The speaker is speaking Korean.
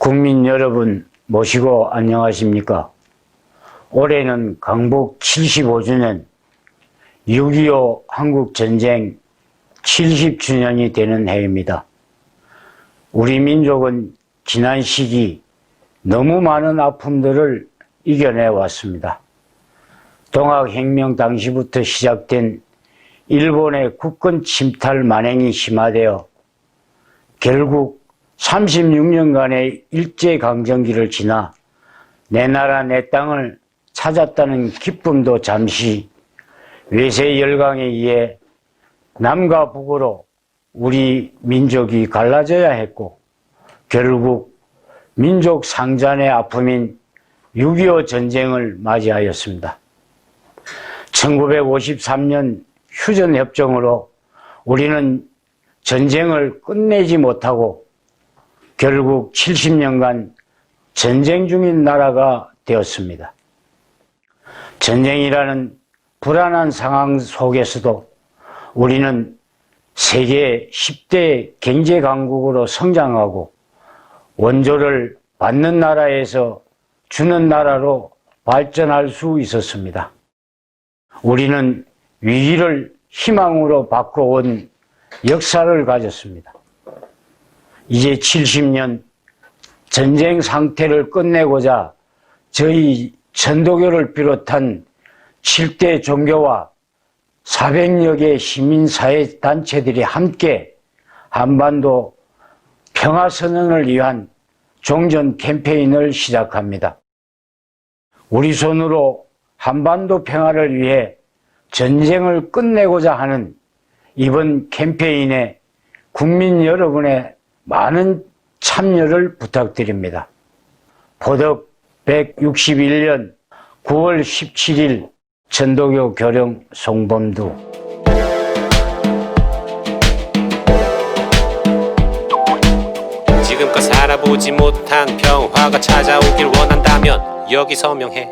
국민 여러분 모시고 안녕하십니까? 올해는 강복 75주년 6.25 한국전쟁 70주년이 되는 해입니다. 우리 민족은 지난 시기 너무 많은 아픔들을 이겨내 왔습니다. 동학혁명 당시부터 시작된 일본의 국권 침탈 만행이 심화되어 결국 36년간의 일제강점기를 지나 내 나라 내 땅을 찾았다는 기쁨도 잠시 외세 열강에 의해 남과 북으로 우리 민족이 갈라져야 했고 결국 민족 상잔의 아픔인 6.25 전쟁을 맞이하였습니다. 1953년 휴전협정으로 우리는 전쟁을 끝내지 못하고 결국 70년간 전쟁 중인 나라가 되었습니다. 전쟁이라는 불안한 상황 속에서도 우리는 세계 10대 경제 강국으로 성장하고 원조를 받는 나라에서 주는 나라로 발전할 수 있었습니다. 우리는 위기를 희망으로 바꿔온 역사를 가졌습니다. 이제 70년 전쟁 상태를 끝내고자 저희 전도교를 비롯한 7대 종교와 400여 개 시민사회 단체들이 함께 한반도 평화선언을 위한 종전 캠페인을 시작합니다. 우리 손으로 한반도 평화를 위해 전쟁을 끝내고자 하는 이번 캠페인에 국민 여러분의 많은 참여를 부탁드립니다. 보덕 161년 9월 17일 전도교 교령 송범두 지금껏 살아보지 못한 평화가 찾아오길 원한다면 여기 서명해